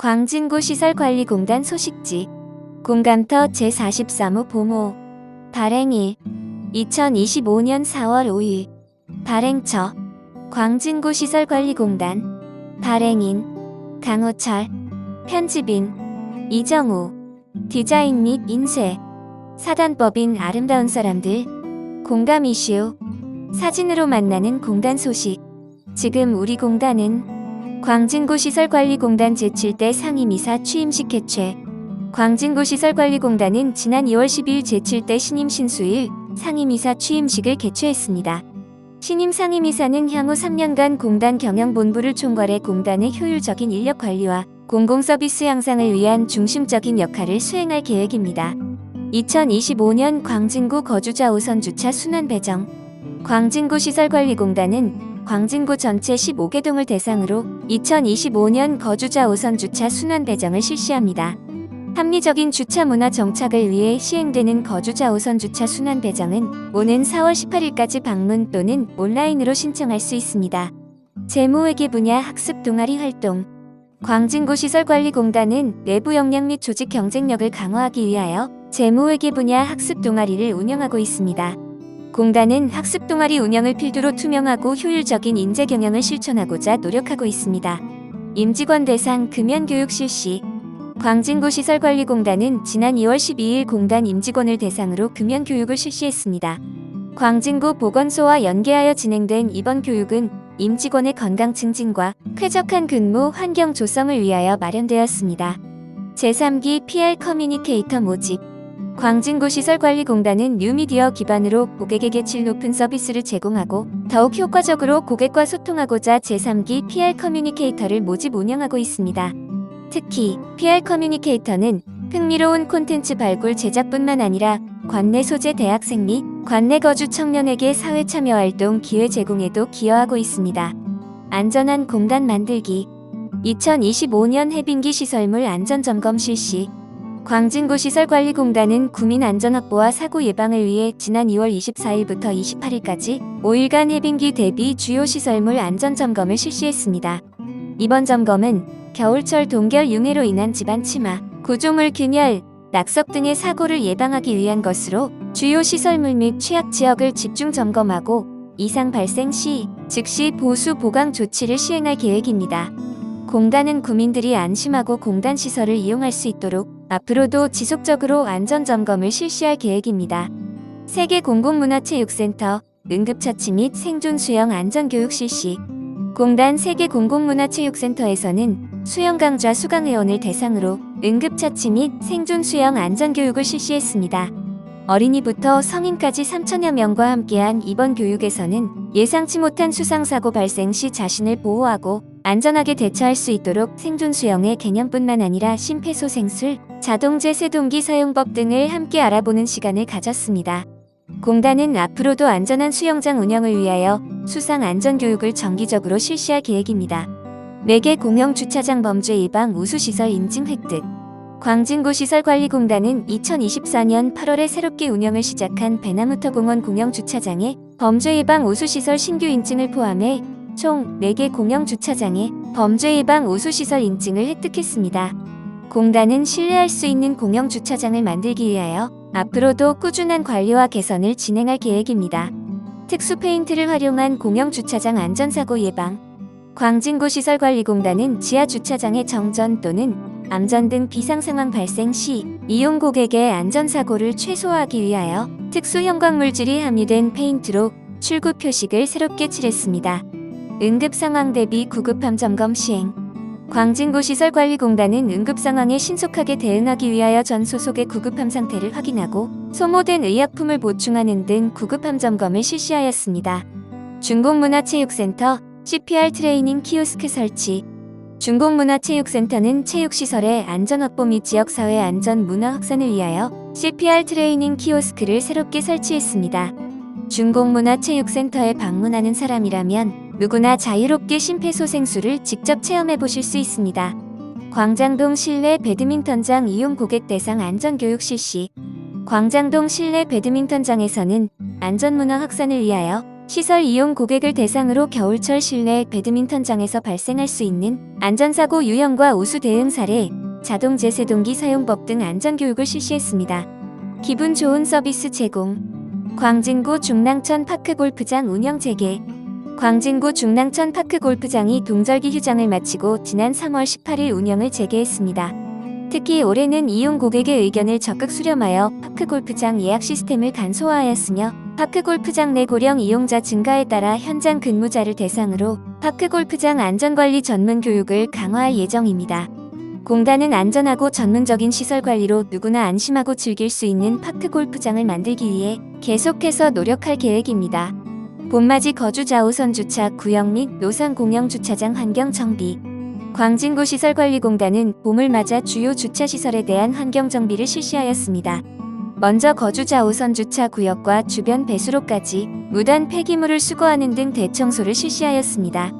광진구 시설관리공단 소식지. 공감터 제43호 보모 발행일 2025년 4월 5일. 발행처 광진구 시설관리공단. 발행인 강호철. 편집인 이정우. 디자인 및 인쇄. 사단법인 아름다운 사람들. 공감 이슈. 사진으로 만나는 공단 소식. 지금 우리 공단은 광진구 시설관리공단 제7대 상임이사 취임식 개최 광진구 시설관리공단은 지난 2월 10일 제7대 신임 신수일 상임이사 취임식을 개최했습니다. 신임 상임이사는 향후 3년간 공단 경영본부를 총괄해 공단의 효율적인 인력 관리와 공공서비스 향상을 위한 중심적인 역할을 수행할 계획입니다. 2025년 광진구 거주자 우선 주차 순환 배정 광진구 시설관리공단은 광진구 전체 15개 동을 대상으로 2025년 거주자 우선 주차 순환 배정을 실시합니다. 합리적인 주차 문화 정착을 위해 시행되는 거주자 우선 주차 순환 배정은 오는 4월 18일까지 방문 또는 온라인으로 신청할 수 있습니다. 재무회계 분야 학습 동아리 활동 광진구 시설관리공단은 내부 역량 및 조직 경쟁력을 강화하기 위하여 재무회계 분야 학습 동아리를 운영하고 있습니다. 공단은 학습 동아리 운영을 필두로 투명하고 효율적인 인재 경영을 실천하고자 노력하고 있습니다. 임직원 대상 금연 교육 실시 광진구 시설관리공단은 지난 2월 12일 공단 임직원을 대상으로 금연 교육을 실시했습니다. 광진구 보건소와 연계하여 진행된 이번 교육은 임직원의 건강 증진과 쾌적한 근무 환경 조성을 위하여 마련되었습니다. 제3기 PR 커뮤니케이터 모집 광진구 시설관리공단은 뉴미디어 기반으로 고객에게 질 높은 서비스를 제공하고 더욱 효과적으로 고객과 소통하고자 제3기 PR 커뮤니케이터를 모집 운영하고 있습니다. 특히 PR 커뮤니케이터는 흥미로운 콘텐츠 발굴 제작뿐만 아니라 관내 소재 대학생 및 관내 거주 청년에게 사회 참여 활동 기회 제공에도 기여하고 있습니다. 안전한 공단 만들기 2025년 해빙기 시설물 안전점검 실시 광진구 시설관리공단은 구민 안전 확보와 사고 예방을 위해 지난 2월 24일부터 28일까지 5일간 해빙기 대비 주요 시설물 안전 점검을 실시했습니다. 이번 점검은 겨울철 동결 융해로 인한 집안 침하, 구조물 균열, 낙석 등의 사고를 예방하기 위한 것으로 주요 시설물 및 취약 지역을 집중 점검하고 이상 발생 시 즉시 보수 보강 조치를 시행할 계획입니다. 공단은 구민들이 안심하고 공단 시설을 이용할 수 있도록 앞으로도 지속적으로 안전 점검을 실시할 계획입니다. 세계 공공문화체육센터 응급처치 및 생존 수영 안전교육 실시 공단 세계 공공문화체육센터에서는 수영 강좌 수강 회원을 대상으로 응급처치 및 생존 수영 안전교육을 실시했습니다. 어린이부터 성인까지 3천여 명과 함께한 이번 교육에서는 예상치 못한 수상사고 발생 시 자신을 보호하고 안전하게 대처할 수 있도록 생존 수영의 개념뿐만 아니라 심폐소생술, 자동제 세동기 사용법 등을 함께 알아보는 시간을 가졌습니다. 공단은 앞으로도 안전한 수영장 운영을 위하여 수상 안전 교육을 정기적으로 실시할 계획입니다. 4개 공영 주차장 범죄 예방 우수시설 인증 획득 광진구 시설관리공단은 2024년 8월에 새롭게 운영을 시작한 배나무터 공원 공영 주차장에 범죄 예방 우수시설 신규 인증을 포함해 총 4개 공영 주차장에 범죄 예방 우수시설 인증을 획득했습니다. 공단은 신뢰할 수 있는 공영 주차장을 만들기 위하여 앞으로도 꾸준한 관리와 개선을 진행할 계획입니다. 특수 페인트를 활용한 공영 주차장 안전사고 예방 광진구 시설관리공단은 지하 주차장의 정전 또는 암전 등 비상 상황 발생 시 이용 고객의 안전사고를 최소화하기 위하여 특수 형광물질이 함유된 페인트로 출구 표식을 새롭게 칠했습니다. 응급 상황 대비 구급함 점검 시행 광진구 시설관리공단은 응급 상황에 신속하게 대응하기 위하여 전 소속의 구급함 상태를 확인하고 소모된 의약품을 보충하는 등 구급함 점검을 실시하였습니다. 중공문화체육센터 CPR 트레이닝 키오스크 설치 중공문화체육센터는 체육시설의 안전 확보 및 지역사회 안전 문화 확산을 위하여 CPR 트레이닝 키오스크를 새롭게 설치했습니다. 중공문화체육센터에 방문하는 사람이라면 누구나 자유롭게 심폐소생술을 직접 체험해 보실 수 있습니다. 광장동 실내 배드민턴장 이용 고객 대상 안전교육 실시 광장동 실내 배드민턴장에서는 안전문화 확산을 위하여 시설 이용 고객을 대상으로 겨울철 실내 배드민턴장에서 발생할 수 있는 안전사고 유형과 우수 대응 사례, 자동 제세동기 사용법 등 안전교육을 실시했습니다. 기분 좋은 서비스 제공. 광진구 중랑천 파크골프장 운영 재개. 광진구 중랑천 파크 골프장이 동절기 휴장을 마치고 지난 3월 18일 운영을 재개했습니다. 특히 올해는 이용 고객의 의견을 적극 수렴하여 파크 골프장 예약 시스템을 간소화하였으며 파크 골프장 내 고령 이용자 증가에 따라 현장 근무자를 대상으로 파크 골프장 안전관리 전문 교육을 강화할 예정입니다. 공단은 안전하고 전문적인 시설 관리로 누구나 안심하고 즐길 수 있는 파크 골프장을 만들기 위해 계속해서 노력할 계획입니다. 봄맞이 거주 좌우선 주차 구역 및 노상 공영 주차장 환경 정비 광진구 시설관리공단은 봄을 맞아 주요 주차 시설에 대한 환경 정비를 실시하였습니다. 먼저 거주자 우선 주차 구역과 주변 배수로까지 무단 폐기물을 수거하는 등 대청소를 실시하였습니다.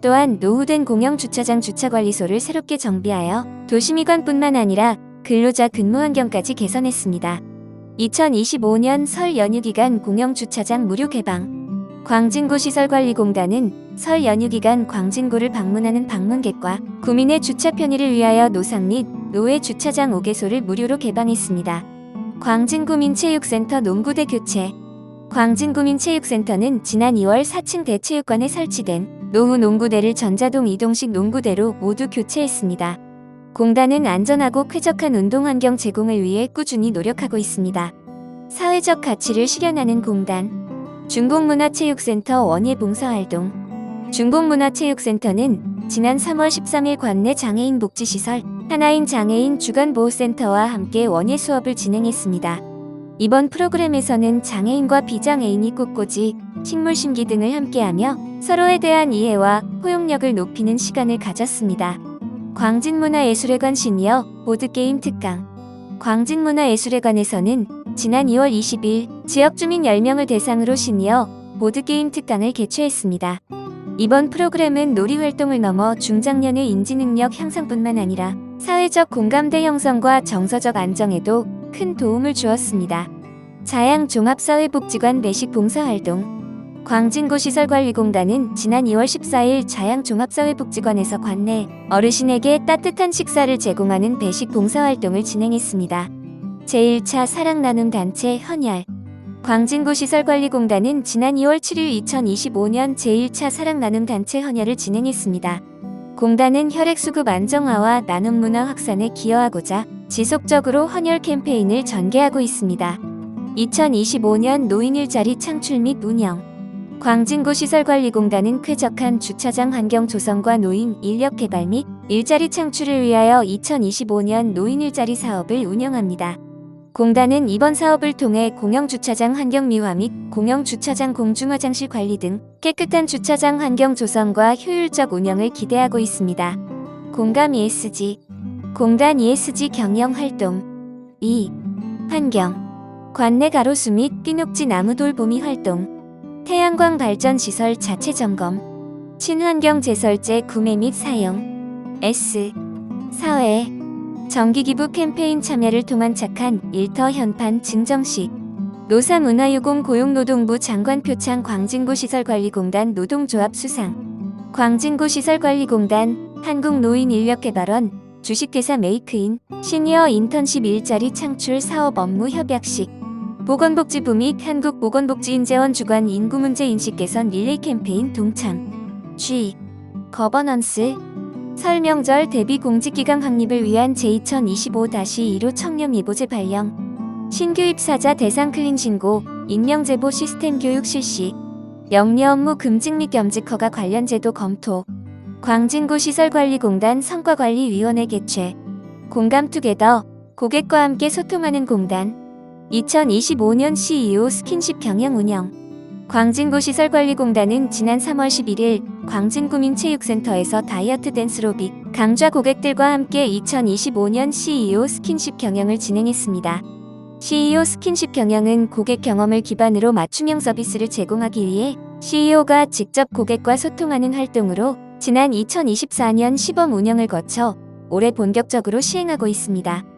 또한 노후된 공영 주차장 주차 관리소를 새롭게 정비하여 도시미관뿐만 아니라 근로자 근무 환경까지 개선했습니다. 2025년 설 연휴 기간 공영 주차장 무료 개방. 광진구 시설관리공단은 설 연휴 기간 광진구를 방문하는 방문객과 구민의 주차 편의를 위하여 노상 및 노회 주차장 5개소를 무료로 개방했습니다. 광진구민체육센터 농구대 교체 광진구민체육센터는 지난 2월 4층 대체육관에 설치된 노후 농구대를 전자동 이동식 농구대로 모두 교체했습니다. 공단은 안전하고 쾌적한 운동 환경 제공을 위해 꾸준히 노력하고 있습니다. 사회적 가치를 실현하는 공단 중공문화체육센터 원예 봉사활동 중공문화체육센터는 지난 3월 13일 관내 장애인 복지시설 하나인 장애인 주간보호센터와 함께 원예 수업을 진행했습니다. 이번 프로그램에서는 장애인과 비장애인이 꽃꽂이, 식물 심기 등을 함께하며 서로에 대한 이해와 포용력을 높이는 시간을 가졌습니다. 광진문화예술회관 시니어 보드게임 특강 광진문화예술회관에서는 지난 2월 20일 지역 주민 10명을 대상으로 시니어 보드게임 특강을 개최했습니다. 이번 프로그램은 놀이 활동을 넘어 중장년의 인지 능력 향상뿐만 아니라 사회적 공감대 형성과 정서적 안정에도 큰 도움을 주었습니다. 자양 종합사회복지관 내식 봉사활동 광진구 시설관리공단은 지난 2월 14일 자양 종합사회복지관에서 관내 어르신에게 따뜻한 식사를 제공하는 배식 봉사활동을 진행했습니다. 제1차 사랑 나눔 단체 헌혈 광진구 시설관리공단은 지난 2월 7일 2025년 제1차 사랑 나눔 단체 헌혈을 진행했습니다. 공단은 혈액 수급 안정화와 나눔 문화 확산에 기여하고자 지속적으로 헌혈 캠페인을 전개하고 있습니다. 2025년 노인 일자리 창출 및 운영 광진구 시설관리공단은 쾌적한 주차장 환경 조성과 노인 인력 개발 및 일자리 창출을 위하여 2025년 노인 일자리 사업을 운영합니다. 공단은 이번 사업을 통해 공영주차장 환경 미화 및 공영주차장 공중화장실 관리 등 깨끗한 주차장 환경 조성과 효율적 운영을 기대하고 있습니다. 공감 ESG 공단 ESG 경영 활동 2. 환경 관내 가로수 및 삐녹지 나무 돌보미 활동 태양광 발전 시설 자체 점검 친환경 제설제 구매 및 사용 S. 사회 정기기부 캠페인 참여를 통한 착한 일터 현판 증정식 노사문화유공 고용노동부 장관 표창 광진구 시설관리공단 노동조합 수상 광진구 시설관리공단 한국노인인력개발원 주식회사 메이크인 시니어 인턴십 일자리 창출 사업 업무 협약식 보건복지부 및 한국보건복지인재원 주관 인구문제 인식 개선 릴레이 캠페인 동참 G 거버넌스 설명절 대비 공직기강 확립을 위한 제2025-2호 청렴 예보제 발령 신규 입사자 대상 클린 신고 익명 제보 시스템 교육 실시 영리 업무 금직 및 겸직 허가 관련 제도 검토 광진구 시설관리공단 성과관리위원회 개최 공감투게더 고객과 함께 소통하는 공단 2025년 CEO 스킨십 경영 운영 광진구 시설관리공단은 지난 3월 11일 광진구민체육센터에서 다이어트 댄스로빅 강좌 고객들과 함께 2025년 CEO 스킨십 경영을 진행했습니다. CEO 스킨십 경영은 고객 경험을 기반으로 맞춤형 서비스를 제공하기 위해 CEO가 직접 고객과 소통하는 활동으로 지난 2024년 시범 운영을 거쳐 올해 본격적으로 시행하고 있습니다.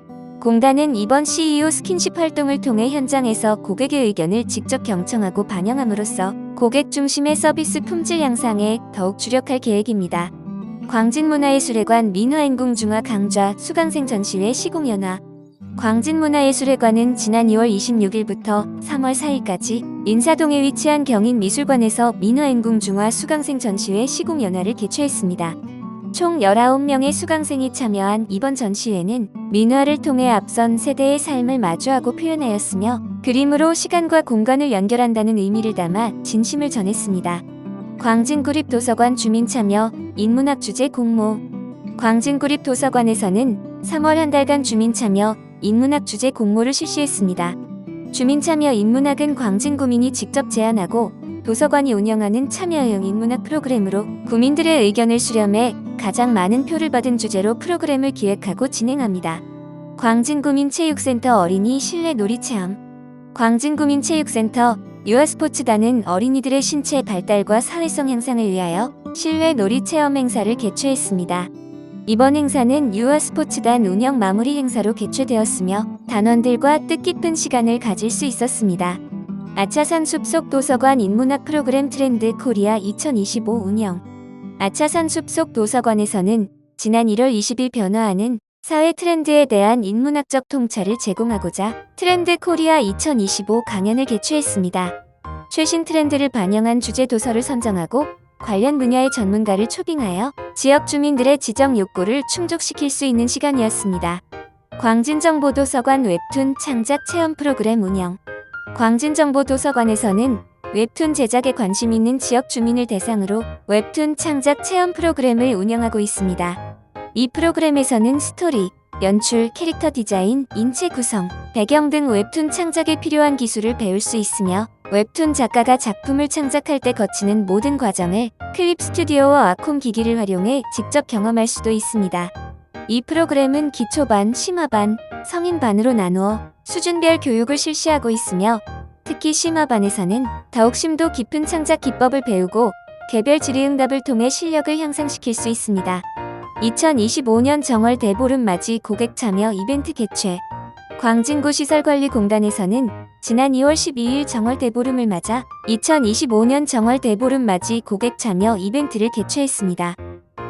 공단은 이번 CEO 스킨십 활동을 통해 현장에서 고객의 의견을 직접 경청하고 반영함으로써 고객 중심의 서비스 품질 향상에 더욱 주력할 계획입니다. 광진문화예술회관 민화인궁중화 강좌 수강생 전시회 시공연화 광진문화예술회관은 지난 2월 26일부터 3월 4일까지 인사동에 위치한 경인미술관에서 민화인궁중화 수강생 전시회 시공연화를 개최했습니다. 총 19명의 수강생이 참여한 이번 전시회는 민화를 통해 앞선 세대의 삶을 마주하고 표현하였으며 그림으로 시간과 공간을 연결한다는 의미를 담아 진심을 전했습니다. 광진구립 도서관 주민 참여 인문학 주제 공모 광진구립 도서관에서는 3월 한 달간 주민 참여 인문학 주제 공모를 실시했습니다. 주민 참여 인문학은 광진구민이 직접 제안하고 도서관이 운영하는 참여형 인문학 프로그램으로 구민들의 의견을 수렴해 가장 많은 표를 받은 주제로 프로그램을 기획하고 진행합니다. 광진구민체육센터 어린이 실내 놀이체험 광진구민체육센터 유아스포츠단은 어린이들의 신체 발달과 사회성 향상을 위하여 실내 놀이체험 행사를 개최했습니다. 이번 행사는 유아스포츠단 운영 마무리 행사로 개최되었으며 단원들과 뜻깊은 시간을 가질 수 있었습니다. 아차산 숲속 도서관 인문학 프로그램 트렌드 코리아 2025 운영 아차산 숲속 도서관에서는 지난 1월 20일 변화하는 사회 트렌드에 대한 인문학적 통찰을 제공하고자 트렌드 코리아 2025 강연을 개최했습니다. 최신 트렌드를 반영한 주제 도서를 선정하고 관련 분야의 전문가를 초빙하여 지역 주민들의 지적 욕구를 충족시킬 수 있는 시간이었습니다. 광진정보도서관 웹툰 창작 체험 프로그램 운영 광진정보도서관에서는 웹툰 제작에 관심 있는 지역 주민을 대상으로 웹툰 창작 체험 프로그램을 운영하고 있습니다. 이 프로그램에서는 스토리, 연출, 캐릭터 디자인, 인체 구성, 배경 등 웹툰 창작에 필요한 기술을 배울 수 있으며 웹툰 작가가 작품을 창작할 때 거치는 모든 과정을 클립 스튜디오와 아콤 기기를 활용해 직접 경험할 수도 있습니다. 이 프로그램은 기초반, 심화반, 성인반으로 나누어 수준별 교육을 실시하고 있으며 특히 심화반에서는 더욱 심도 깊은 창작 기법을 배우고 개별 질의응답을 통해 실력을 향상시킬 수 있습니다. 2025년 정월 대보름 맞이 고객 참여 이벤트 개최 광진구 시설관리공단에서는 지난 2월 12일 정월 대보름을 맞아 2025년 정월 대보름 맞이 고객 참여 이벤트를 개최했습니다.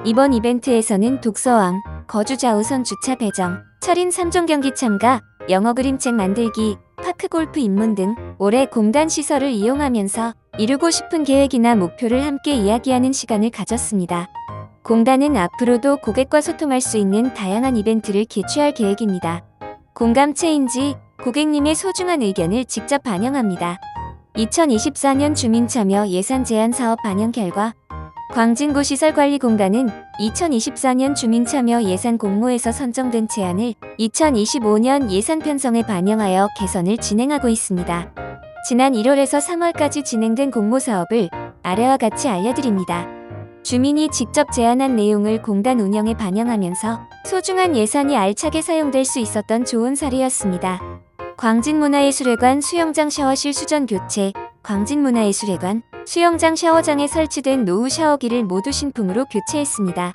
이번 이벤트에서는 독서왕, 거주자 우선 주차 배정, 철인 3종 경기 참가, 영어 그림책 만들기, 파크 골프 입문 등 올해 공단 시설을 이용하면서 이루고 싶은 계획이나 목표를 함께 이야기하는 시간을 가졌습니다. 공단은 앞으로도 고객과 소통할 수 있는 다양한 이벤트를 개최할 계획입니다. 공감 체인지 고객님의 소중한 의견을 직접 반영합니다. 2024년 주민 참여 예산 제한 사업 반영 결과 광진구 시설관리공단은 2024년 주민 참여 예산 공모에서 선정된 제안을 2025년 예산 편성에 반영하여 개선을 진행하고 있습니다. 지난 1월에서 3월까지 진행된 공모 사업을 아래와 같이 알려드립니다. 주민이 직접 제안한 내용을 공단 운영에 반영하면서 소중한 예산이 알차게 사용될 수 있었던 좋은 사례였습니다. 광진문화예술회관 수영장 샤워실 수전 교체, 광진문화예술회관 수영장 샤워장에 설치된 노후 샤워기를 모두 신품으로 교체했습니다.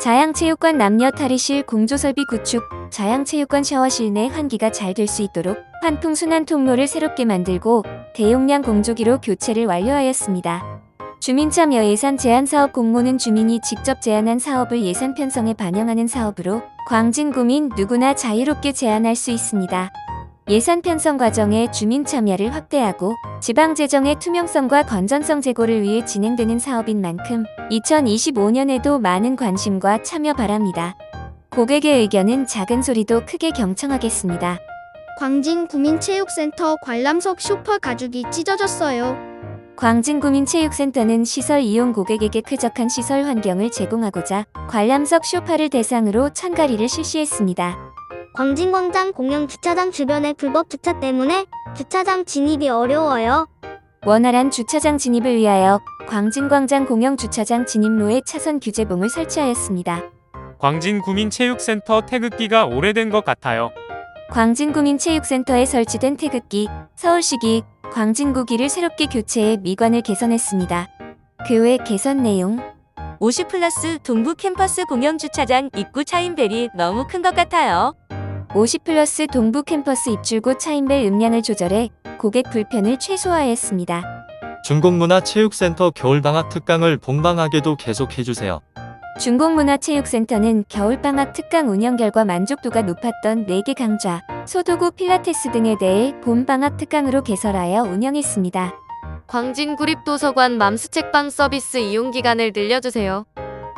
자양체육관 남녀 탈의실 공조설비 구축, 자양체육관 샤워실 내 환기가 잘 될 수 있도록 환풍 순환 통로를 새롭게 만들고 대용량 공조기로 교체를 완료하였습니다. 주민 참여 예산 제한 사업 공모는 주민이 직접 제안한 사업을 예산 편성에 반영하는 사업으로 광진구민 누구나 자유롭게 제안할 수 있습니다. 예산 편성 과정에 주민 참여를 확대하고 지방 재정의 투명성과 건전성 제고를 위해 진행되는 사업인 만큼 2025년에도 많은 관심과 참여 바랍니다. 고객의 의견은 작은 소리도 크게 경청하겠습니다. 광진 구민체육센터 관람석 쇼파 가죽이 찢어졌어요. 광진구민체육센터는 시설 이용 고객에게 쾌적한 시설 환경을 제공하고자 관람석 쇼파를 대상으로 천가리를 실시했습니다. 광진광장 공영 주차장 주변의 불법 주차 때문에 주차장 진입이 어려워요. 원활한 주차장 진입을 위하여 광진광장 공영 주차장 진입로에 차선 규제봉을 설치하였습니다. 광진구민체육센터 태극기가 오래된 것 같아요. 광진구민체육센터에 설치된 태극기, 서울시기, 광진구기를 새롭게 교체해 미관을 개선했습니다. 그 외 개선 내용 50 플러스 동부 캠퍼스 공영 주차장 입구 차인벨이 너무 큰 것 같아요. 50 플러스 동부 캠퍼스 입출구 차인벨 음량을 조절해 고객 불편을 최소화하였습니다. 중공문화체육센터 겨울방학 특강을 봄방학에도 계속해주세요. 중공문화체육센터는 겨울방학 특강 운영 결과 만족도가 높았던 4개 강좌, 소도구 필라테스 등에 대해 봄방학 특강으로 개설하여 운영했습니다. 광진구립도서관 맘수책방 서비스 이용 기간을 늘려주세요.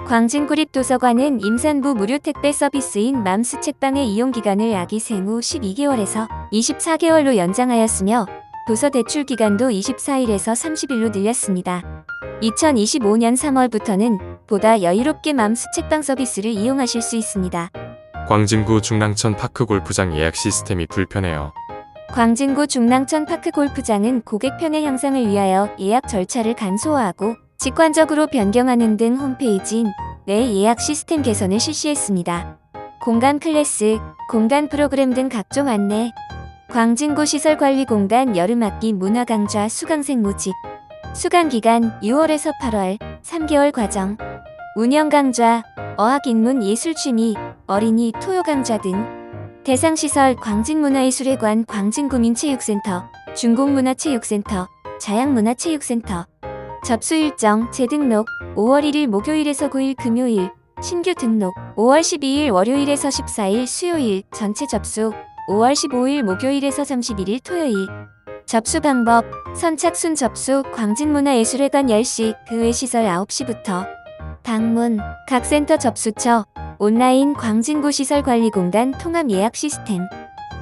광진구립도서관은 임산부 무료 택배 서비스인 맘스 책방의 이용 기간을 아기 생후 12개월에서 24개월로 연장하였으며 도서 대출 기간도 24일에서 30일로 늘렸습니다. 2025년 3월부터는 보다 여유롭게 맘스 책방 서비스를 이용하실 수 있습니다. 광진구 중랑천 파크 골프장 예약 시스템이 불편해요. 광진구 중랑천 파크 골프장은 고객 편의 향상을 위하여 예약 절차를 간소화하고 직관적으로 변경하는 등 홈페이지인 내 예약 시스템 개선을 실시했습니다. 공간 클래스, 공간 프로그램 등 각종 안내, 광진구 시설관리공단 여름학기 문화강좌 수강생 모집, 수강기간 6월에서 8월 3개월 과정, 운영강좌, 어학인문 예술 취미, 어린이 토요강좌 등 대상시설 광진문화예술회관 광진구민체육센터, 중공문화체육센터, 자양문화체육센터. 접수 일정 재등록 5월 1일 목요일에서 9일 금요일 신규 등록 5월 12일 월요일에서 14일 수요일 전체 접수 5월 15일 목요일에서 31일 토요일. 접수 방법 선착순 접수 광진문화예술회관 10시 그 외 시설 9시부터. 방문 각 센터 접수처 온라인 광진구 시설관리공단 통합 예약 시스템.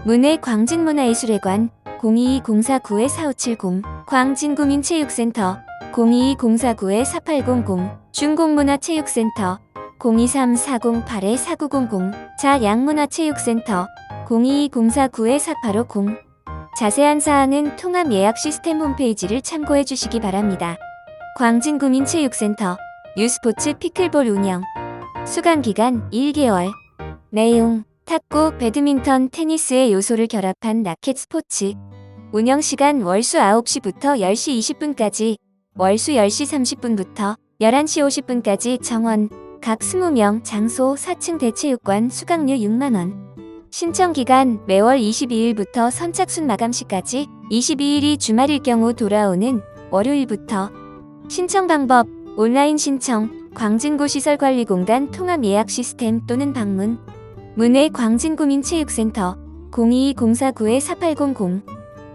문해 광진문화예술회관 022-049-4570 광진구민체육센터 022-049-4800 중공문화체육센터 023-408-4900 자양문화체육센터 022-049-4850 자세한 사항은 통합 예약 시스템 홈페이지를 참고해 주시기 바랍니다. 광진구민체육센터 유스포츠 피클볼 운영 수강 기간 1개월. 내용 탁구, 배드민턴, 테니스의 요소를 결합한 라켓 스포츠. 운영 시간 월수 9시부터 10시 20분까지 월수 10시 30분부터 11시 50분까지 정원. 각 20명 장소 4층 대체육관 수강료 6만원. 신청 기간 매월 22일부터 선착순 마감시까지 22일이 주말일 경우 돌아오는 월요일부터. 신청 방법 온라인 신청 광진구 시설관리공단 통합 예약 시스템 또는 방문. 문해 광진구민체육센터 022-049-4800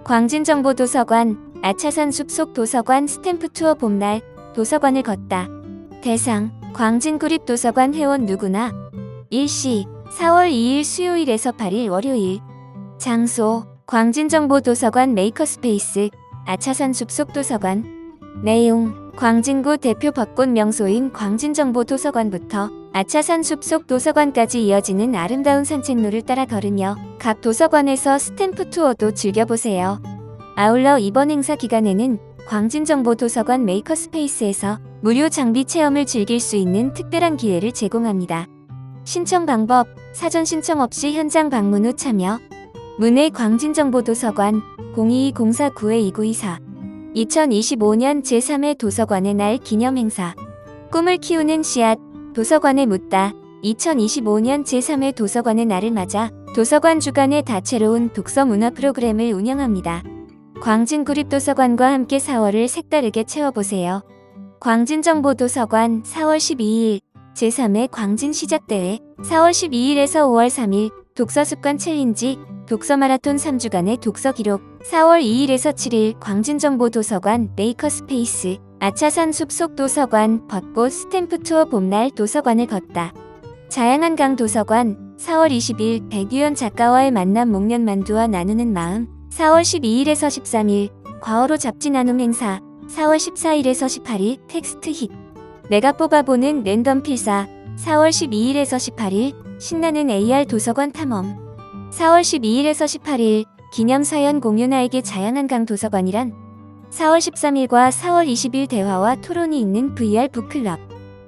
광진정보도서관 아차산 숲속 도서관 스탬프 투어 봄날 도서관을 걷다. 대상 광진구립도서관 회원 누구나? 일시 4월 2일 수요일에서 8일 월요일. 장소 광진정보도서관 메이커스페이스 아차산 숲속 도서관 내용 광진구 대표 벚꽃 명소인 광진정보도서관부터 아차산 숲속 도서관까지 이어지는 아름다운 산책로를 따라 걸으며 각 도서관에서 스탬프 투어도 즐겨보세요. 아울러 이번 행사 기간에는 광진정보도서관 메이커스페이스에서 무료 장비 체험을 즐길 수 있는 특별한 기회를 제공합니다. 신청 방법 사전 신청 없이 현장 방문 후 참여 문해 광진정보도서관 022-049-2924 2025년 제3회 도서관의 날 기념행사 꿈을 키우는 씨앗 도서관에 묻다 2025년 제3회 도서관의 날을 맞아 도서관 주간의 다채로운 독서 문화 프로그램을 운영합니다. 광진구립도서관과 함께 4월을 색다르게 채워보세요. 광진정보도서관 4월 12일 제3회 광진 시작대회 4월 12일에서 5월 3일 독서습관 챌린지 독서 마라톤 3주간의 독서 기록 4월 2일에서 7일 광진정보 도서관 메이커스페이스 아차산 숲속 도서관 벚꽃 스탬프 투어 봄날 도서관을 걷다. 자양한 강 도서관 4월 20일 백유연 작가와의 만남 목련 만두와 나누는 마음 4월 12일에서 13일 과어로 잡지 나눔 행사 4월 14일에서 18일 텍스트 힛 내가 뽑아보는 랜덤 필사 4월 12일에서 18일 신나는 AR 도서관 탐험 4월 12일에서 18일 기념사연 공유 나에게 자양한 강 도서관이란 4월 13일과 4월 20일 대화와 토론이 있는 VR 북클럽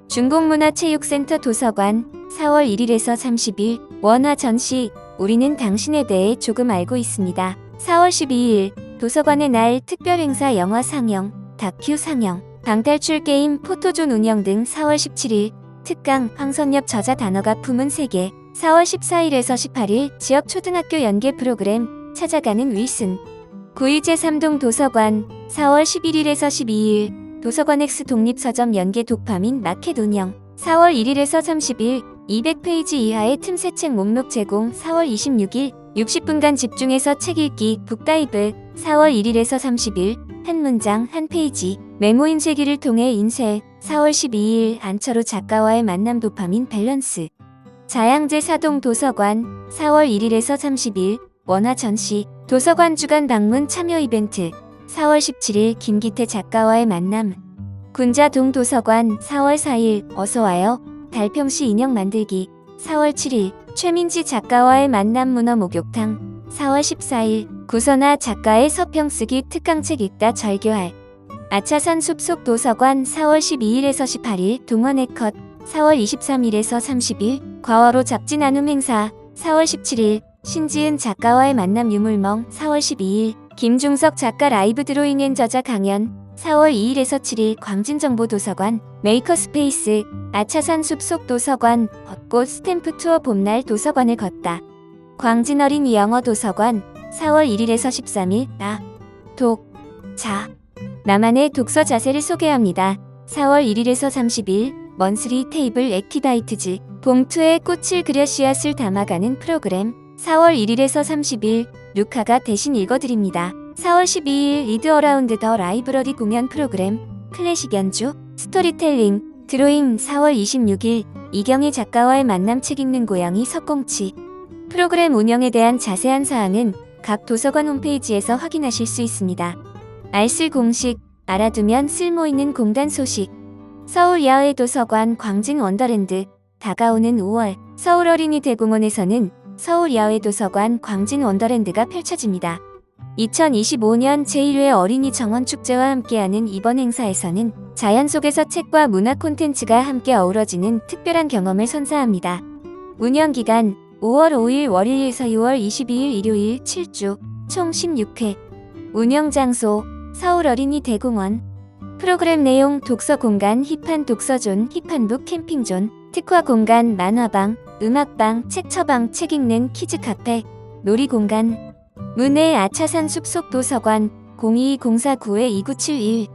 중공문화체육센터 도서관 4월 1일에서 30일 원화 전시 우리는 당신에 대해 조금 알고 있습니다. 4월 12일 도서관의 날 특별 행사 영화 상영, 다큐 상영, 방탈출 게임 포토존 운영 등 4월 17일 특강 황선엽 저자 단어가 품은 세계 4월 14일에서 18일 지역 초등학교 연계 프로그램 찾아가는 윌슨. 구이제 삼동 도서관 4월 11일에서 12일 도서관 X 독립서점 연계 도파민 마켓 운영. 4월 1일에서 30일 200페이지 이하의 틈새 책 목록 제공. 4월 26일 60분간 집중해서 책 읽기 북다이브. 4월 1일에서 30일 한 문장 한 페이지. 메모 인쇄기를 통해 인쇄. 4월 12일 안철호 작가와의 만남 도파민 밸런스 자양제 사동 도서관 4월 1일에서 30일 원화 전시 도서관 주간 방문 참여 이벤트 4월 17일 김기태 작가와의 만남. 군자동 도서관 4월 4일 어서와요. 달평시 인형 만들기 4월 7일 최민지 작가와의 만남 문어 목욕탕 4월 14일 구선아 작가의 서평 쓰기 특강책 읽다 절교할. 아차산 숲속 도서관 4월 12일에서 18일 동원의 컷 4월 23일에서 30일 과화로 잡지 나눔 행사 4월 17일 신지은 작가와의 만남 유물멍 4월 12일 김중석 작가 라이브 드로잉 앤 저자 강연 4월 2일에서 7일 광진정보도서관 메이커스페이스 아차산 숲속 도서관 벚꽃 스탬프 투어 봄날 도서관을 걷다 광진 어린 이 영어 도서관 4월 1일에서 13일 나, 독, 자 나만의 독서 자세를 소개합니다. 4월 1일에서 30일 먼스리 테이블 액티바이트즈 봉투에 꽃을 그려 씨앗을 담아가는 프로그램 4월 1일에서 30일 루카가 대신 읽어드립니다. 4월 12일 리드 어라운드 더 라이브러리 공연 프로그램 클래식 연주 스토리텔링 드로잉 4월 26일 이경희 작가와의 만남 책 읽는 고양이 석공치 프로그램 운영에 대한 자세한 사항은 각 도서관 홈페이지에서 확인하실 수 있습니다. 알쓸 공식, 알아두면 쓸모있는 공단 소식. 서울 야외 도서관 광진 원더랜드, 다가오는 5월 서울 어린이 대공원에서는 서울 야외 도서관 광진 원더랜드가 펼쳐집니다. 2025년 제1회 어린이 정원 축제와 함께하는 이번 행사에서는 자연 속에서 책과 문화 콘텐츠가 함께 어우러지는 특별한 경험을 선사합니다. 운영 기간 5월 5일 월요일에서 6월 22일 일요일 7주 총 16회 운영 장소 서울 어린이 대공원 프로그램 내용 독서 공간 힙한 독서존 힙한북 캠핑존 특화 공간 만화방 음악방 책 처방 책 읽는 키즈 카페 놀이 공간. 문해 아차산 숲속 도서관 020492-2971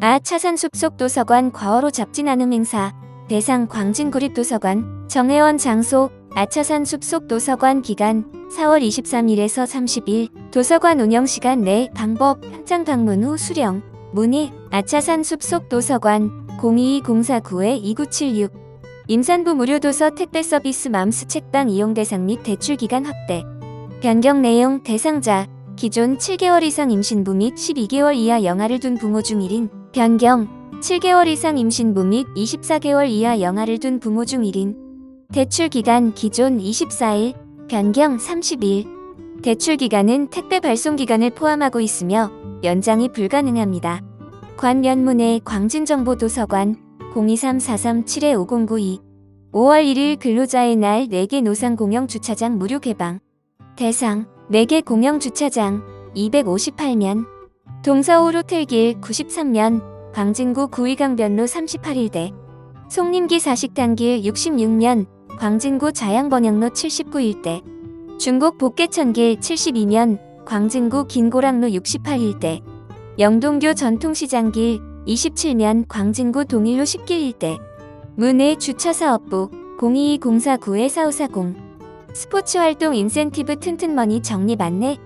아차산 숲속 도서관 과어로 잡지 나눔 행사. 대상 광진구립도서관 정회원 장소 아차산 숲속 도서관 기간 4월 23일에서 30일. 도서관 운영 시간 내 방법 현장 방문 후 수령. 문의 아차산 숲속 도서관 022-049-2976 임산부 무료 도서 택배 서비스 맘스 책방 이용 대상 및 대출 기간 확대 변경 내용 대상자 기존 7개월 이상 임신부 및 12개월 이하 영아를 둔 부모 중 1인 변경 7개월 이상 임신부 및 24개월 이하 영아를 둔 부모 중 1인 대출 기간 기존 24일, 변경 30일. 대출 기간은 택배 발송 기간을 포함하고 있으며 연장이 불가능합니다. 관면문의 광진정보도서관 023-437-5092 5월 1일 근로자의 날 4개 노상 공영 주차장 무료 개방. 대상 4개 공영 주차장 258면. 동서울 호텔길 93면. 광진구 구의강변로 38일대. 송림기 사식단길 66면. 광진구 자양번영로 79일대. 중곡 복개천길 72면. 광진구 긴고랑로 68일대. 영동교 전통시장길 27면 광진구 동일로 10길 일대 문해 주차사업부 022049-4540 스포츠활동 인센티브 튼튼머니 적립 안내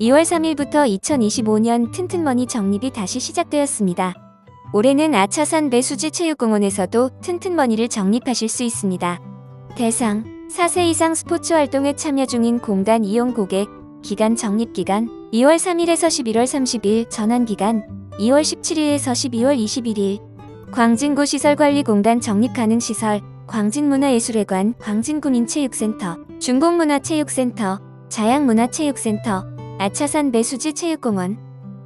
2월 3일부터 2025년 튼튼머니 적립이 다시 시작되었습니다. 올해는 아차산 배수지 체육공원에서도 튼튼머니를 적립하실 수 있습니다. 대상 4세 이상 스포츠 활동에 참여 중인 공단 이용 고객 기간 적립 기간 2월 3일에서 11월 30일 전환 기간 2월 17일에서 12월 21일 광진구 시설관리공단 적립 가능 시설 광진문화예술회관 광진구민체육센터 중공문화체육센터 자양문화체육센터 아차산 배수지 체육공원.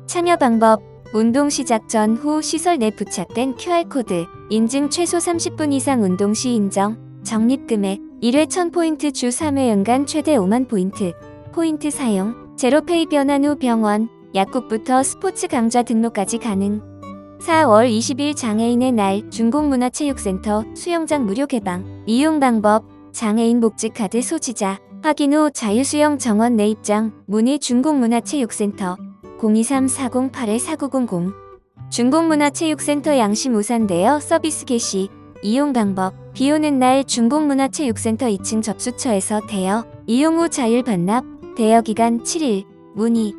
참여 방법 운동 시작 전 후 시설 내 부착된 QR코드 인증 최소 30분 이상 운동 시 인정 적립 금액 1회 1000포인트 주 3회 연간 최대 5만 포인트. 포인트 사용 제로페이 변환 후 병원 약국부터 스포츠 강좌 등록까지 가능 4월 20일 장애인의 날 중공문화체육센터 수영장 무료 개방. 이용 방법 장애인 복지카드 소지자. 확인 후 자유수영 정원 내 입장 문의 중공문화체육센터. 023-4081-4900 중공문화체육센터 양심 우산대여 서비스 개시. 이용 방법 비 오는 날 중공문화체육센터 2층 접수처에서 대여. 이용 후 자율 반납 대여 기간 7일. 문의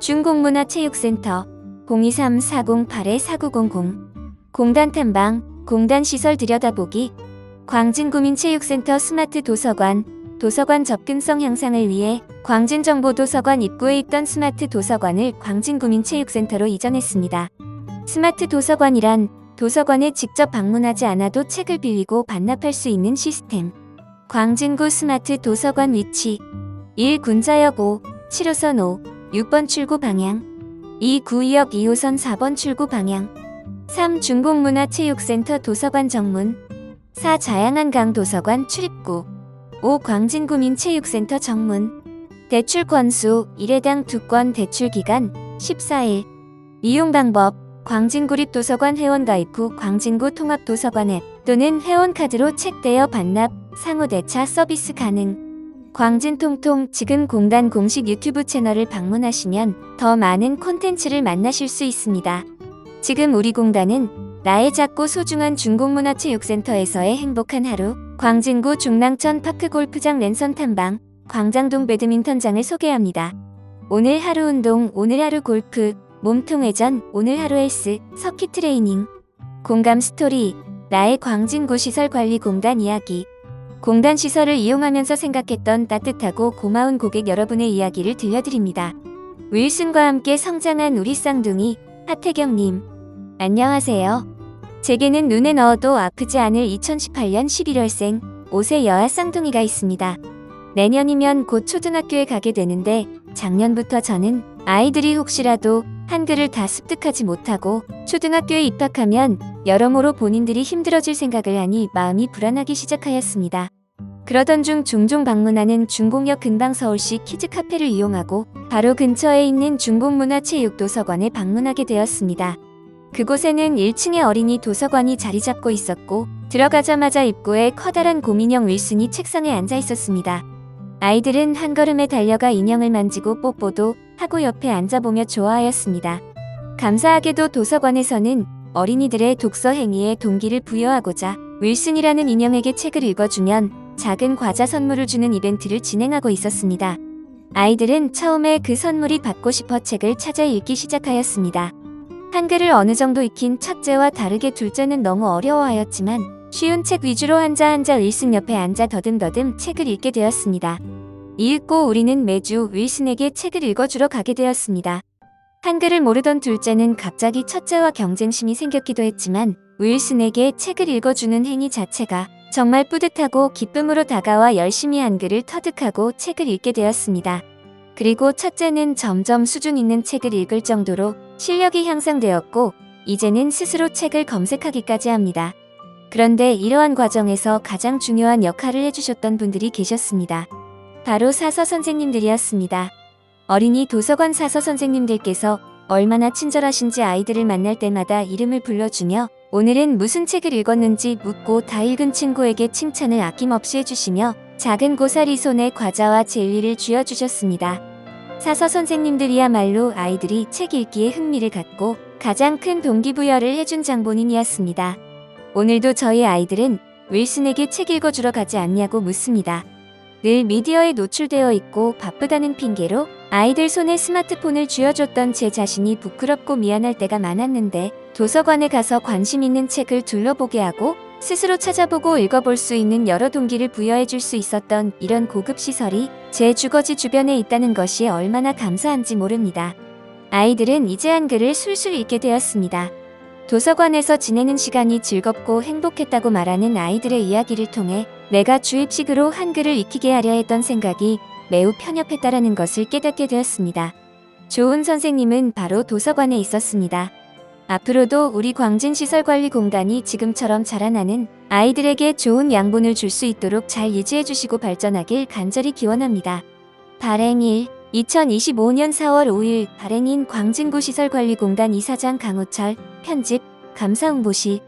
중공문화체육센터 023-4081-4900 공단 탐방 공단 시설 들여다보기 광진구민체육센터 스마트 도서관 도서관 접근성 향상을 위해 광진정보도서관 입구에 있던 스마트 도서관을 광진구민체육센터로 이전했습니다. 스마트 도서관이란 도서관에 직접 방문하지 않아도 책을 빌리고 반납할 수 있는 시스템. 광진구 스마트 도서관 위치 1. 군자역 5, 7호선 5, 6번 출구 방향 2. 구의역 2호선 4번 출구 방향 3. 중공문화체육센터 도서관 정문 4. 자양한 강 도서관 출입구 5. 광진구민체육센터 정문 대출 건수 1회당 2건 대출 기간 14일 이용 방법 광진구립도서관 회원 가입 후 광진구 통합도서관 앱 또는 회원카드로 책 대여 반납 상호 대차 서비스 가능 광진통통 지금 공단 공식 유튜브 채널을 방문하시면 더 많은 콘텐츠를 만나실 수 있습니다. 지금 우리 공단은 나의 작고 소중한 중공문화체육센터에서의 행복한 하루 광진구 중랑천 파크골프장 랜선 탐방 광장동 배드민턴장을 소개합니다. 오늘 하루 운동 오늘 하루 골프 몸통 회전 오늘 하루 헬스 서킷 트레이닝 공감 스토리 나의 광진구 시설관리공단 이야기 공단 시설을 이용하면서 생각했던 따뜻하고 고마운 고객 여러분의 이야기를 들려드립니다. 윌슨과 함께 성장한 우리 쌍둥이 하태경님 안녕하세요. 제게는 눈에 넣어도 아프지 않을 2018년 11월생 5세 여아 쌍둥이가 있습니다. 내년이면 곧 초등학교에 가게 되는데 작년부터 저는 아이들이 혹시라도 한글을 다 습득하지 못하고 초등학교에 입학하면 여러모로 본인들이 힘들어질 생각을 하니 마음이 불안하기 시작하였습니다. 그러던 중 종종 방문하는 중공역 근방 서울시 키즈 카페를 이용하고 바로 근처에 있는 중공문화체육도서관에 방문하게 되었습니다. 그곳에는 1층의 어린이 도서관이 자리 잡고 있었고 들어가자마자 입구에 커다란 고민형 윌슨이 책상에 앉아 있었습니다. 아이들은 한 걸음에 달려가 인형을 만지고 뽀뽀도 하고 옆에 앉아보며 좋아하였습니다. 감사하게도 도서관에서는 어린이들의 독서 행위에 동기를 부여하고자 윌슨이라는 인형에게 책을 읽어주면 작은 과자 선물을 주는 이벤트를 진행하고 있었습니다. 아이들은 처음에 그 선물이 받고 싶어 책을 찾아 읽기 시작하였습니다. 한글을 어느 정도 익힌 첫째와 다르게 둘째는 너무 어려워하였지만 쉬운 책 위주로 한자 한자 윌슨 옆에 앉아 더듬더듬 책을 읽게 되었습니다. 읽고 우리는 매주 윌슨에게 책을 읽어주러 가게 되었습니다. 한글을 모르던 둘째는 갑자기 첫째와 경쟁심이 생겼기도 했지만 윌슨에게 책을 읽어주는 행위 자체가 정말 뿌듯하고 기쁨으로 다가와 열심히 한글을 터득하고 책을 읽게 되었습니다. 그리고 첫째는 점점 수준 있는 책을 읽을 정도로 실력이 향상되었고 이제는 스스로 책을 검색하기까지 합니다. 그런데 이러한 과정에서 가장 중요한 역할을 해주셨던 분들이 계셨습니다. 바로 사서 선생님들이었습니다. 어린이 도서관 사서 선생님들께서 얼마나 친절하신지 아이들을 만날 때마다 이름을 불러주며 오늘은 무슨 책을 읽었는지 묻고 다 읽은 친구에게 칭찬을 아낌없이 해주시며 작은 고사리 손에 과자와 젤리를 쥐어주셨습니다. 사서 선생님들이야말로 아이들이 책 읽기에 흥미를 갖고 가장 큰 동기부여를 해준 장본인이었습니다. 오늘도 저희 아이들은 윌슨에게 책 읽어주러 가지 않냐고 묻습니다. 늘 미디어에 노출되어 있고 바쁘다는 핑계로 아이들 손에 스마트폰을 쥐어줬던 제 자신이 부끄럽고 미안할 때가 많았는데 도서관에 가서 관심 있는 책을 둘러보게 하고 스스로 찾아보고 읽어볼 수 있는 여러 동기를 부여해 줄 수 있었던 이런 고급 시설이 제 주거지 주변에 있다는 것이 얼마나 감사한지 모릅니다. 아이들은 이제 한글을 술술 읽게 되었습니다. 도서관에서 지내는 시간이 즐겁고 행복했다고 말하는 아이들의 이야기를 통해 내가 주입식으로 한글을 익히게 하려 했던 생각이 매우 편협했다라는 것을 깨닫게 되었습니다. 좋은 선생님은 바로 도서관에 있었습니다. 앞으로도 우리 광진시설관리공단이 지금처럼 자라나는 아이들에게 좋은 양분을 줄 수 있도록 잘 유지해 주시고 발전하길 간절히 기원합니다. 발행일 2025년 4월 5일 발행인 광진구 시설관리공단 이사장 강우철 편집 감사홍보시